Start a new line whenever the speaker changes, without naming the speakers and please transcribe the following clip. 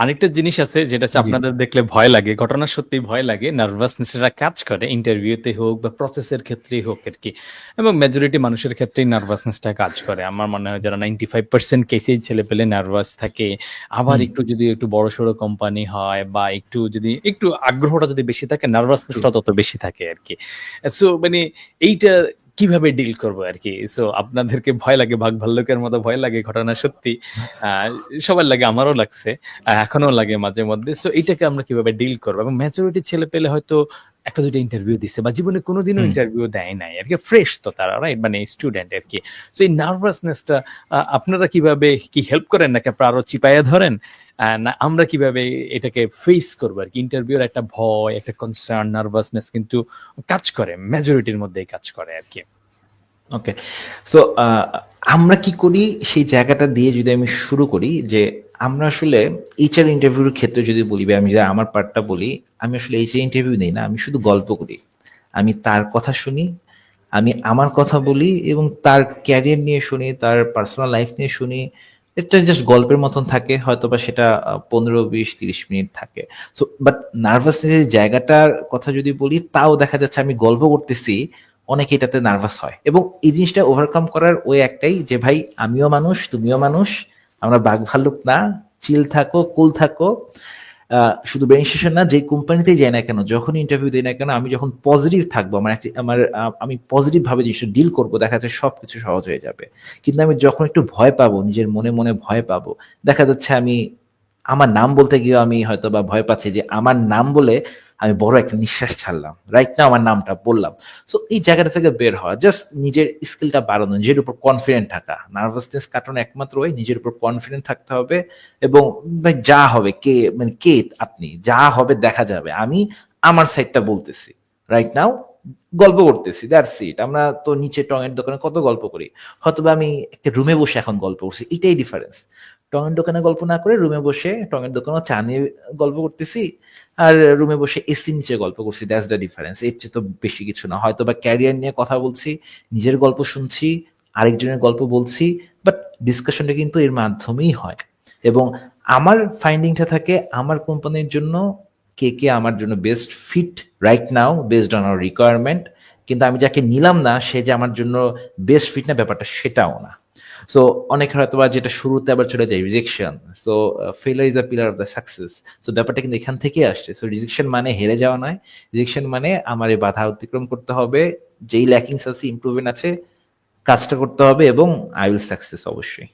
আরেকটা জিনিস আছে যেটা হচ্ছে আপনাদের দেখলে ভয় লাগে। ঘটনা সত্যি ভয় লাগে। নার্ভাসনেস টা কাজ করে ইন্টারভিউতে হোক বা প্রসেসের ক্ষেত্রেই হোক আরকি। এবং মেজরিটি মানুষের ক্ষেত্রেই নার্ভাসনেস টা কাজ করে। আমার মনে হয় যারা 95% কেসেই ছেলেপেলে নার্ভাস থাকে। আবার একটু যদি একটু বড় সড়ো কোম্পানি হয় বা একটু যদি একটু আগ্রহটা যদি বেশি থাকে নার্ভাসনেস
ট্রু।
তত বেশি থাকে আর কি সো মানে এইটা কীভাবে ডিল করব আরকি? সো আপনাদেরকে ভয় লাগে ভাগ ভাল্লুকের মতো ভয় লাগে ঘটনা সত্যি। সবার লাগে, আমারও লাগছে। এখনও লাগে মাঝে মধ্যে। সো এটাকে আমরা কীভাবে ডিল করব? এবং ম্যাচুরিটি ছেলে পেলে হয়তো ১ টা ২ টা ইন্টারভিউ দিছে বা জীবনে কোনদিনও। ইন্টারভিউ দেয় নাই আর কি ফ্রেশ তো তারা রাইট? মানে স্টুডেন্ট আর কি সো এই নার্ভাসনেসটা আপনারা কীভাবে কি হেল্প করেন নাকি আপনারা আরও চিপাইয়া ধরেন? না আমরা কীভাবে এটাকে ফেস করব আর কি ইন্টারভিউর একটা ভয়, একটা কনসার্ন, নার্ভাসনেস কিন্তু কাজ করে। মেজরিটির মধ্যেই কাজ করে আর কি
ওকে। সো আমরা কি করি সেই জায়গাটা দিয়ে যদি আমি শুরু করি যে আমরা আসলে এইচআর ইন্টারভিউর ক্ষেত্রে যদি বলি আমি যদি আমার পার্টটা বলি, আমি আসলে এইচআর ইন্টারভিউ নেই না। আমি শুধু গল্প করি। আমি তার কথা শুনি, আমি আমার কথা বলি এবং তার ক্যারিয়ার নিয়ে শুনি, তার পার্সোনাল লাইফ নিয়ে শুনি। এটা জাস্ট গল্পের মতন থাকে। হয়তো বা সেটা পনেরো বিশ তিরিশ মিনিট থাকে। সো বাট নার্ভাসনেস এর জায়গাটার কথা যদি বলি তাও দেখা যাচ্ছে আমি গল্প করতেছি, অনেকে এটাতে নার্ভাস হয়। এবং এই জিনিসটা ওভারকাম করার ওই একটাই যে ভাই আমিও মানুষ, তুমিও মানুষ। আমরা বাঘ ভাল্লুক না। চিল থাকো, কুল থাকো। শুধু ব্রেন স্টেশন না যে কোম্পানিতেই যাই না কেন, যখন ইন্টারভিউ দিই না কেন আমি যখন পজিটিভ থাকব, আমার একটি আমার আমি পজিটিভ ভাবে জিনিসটা ডিল করব দেখা যাচ্ছে সব কিছু সহজ হয়ে যাবে। কিন্তু আমি যখন একটু ভয় পাবো, নিজের মনে, মনে ভয় পাবো, দেখা যাচ্ছে আমি আমার নাম বলতে গিয়েও আমি হয়তোবা ভয় পাচ্ছি যে আমার নাম বলে আমি বড় একটা নিঃশ্বাস ছাড়লাম। রাইট নাও আমার নামটা বললাম। সো এই জায়গাটা থেকে বের হওয়া। জাস্ট নিজের স্কিলটা বাড়ানো, নিজের উপর কনফিডেন্ট থাকা। নার্ভাসনেস কাটানোর একমাত্র ওই নিজের উপর কনফিডেন্ট থাকতে হবে এবং যা হবে কে মানে কে আপনি? যা হবে দেখা যাবে। আমি আমার সাইডটা বলতেছি। রাইট নাও গল্প করতেছি। That's it. আমরা তো নিচে টঙের দোকানে কত গল্প করি। হয়তোবা আমি একটা রুমে বসে এখন গল্প করছি। এটাই ডিফারেন্স। টঙের দোকানে গল্প না করে রুমে বসে টঙের দোকানে চা নিয়ে গল্প করতেছি। আর রুমে বসে এসি নিচে গল্প করছি। That's the difference. এর চেয়ে তো বেশি কিছু না। হয়তো বা ক্যারিয়ার নিয়ে কথা বলছি, নিজের গল্প শুনছি, আরেকজনের গল্প বলছি। বাট ডিসকাশনটা কিন্তু এর মাধ্যমেই হয়। এবং আমার ফাইন্ডিংটা থাকে আমার কোম্পানির জন্য কে, কে আমার জন্য best fit right now based on our requirement. কিন্তু আমি যাকে নিলাম না সে যে আমার জন্য বেস্ট ফিট না ব্যাপারটা সেটাও না। সো অনেক হয়তো বা যেটা শুরুতে আবার চলে যায় rejection. So failure is the pillar of the success. So ব্যাপারটা কিন্তু এখান থেকেই আসছে। সো রিজেকশন মানে হেরে যাওয়া নয়। রিজেকশন মানে আমার এই বাধা অতিক্রম করতে হবে। যেই ল্যাকিংস আছে, ইম্প্রুভমেন্ট আছে, কাজটা করতে হবে এবং আই উইল সাকসেস অবশ্যই।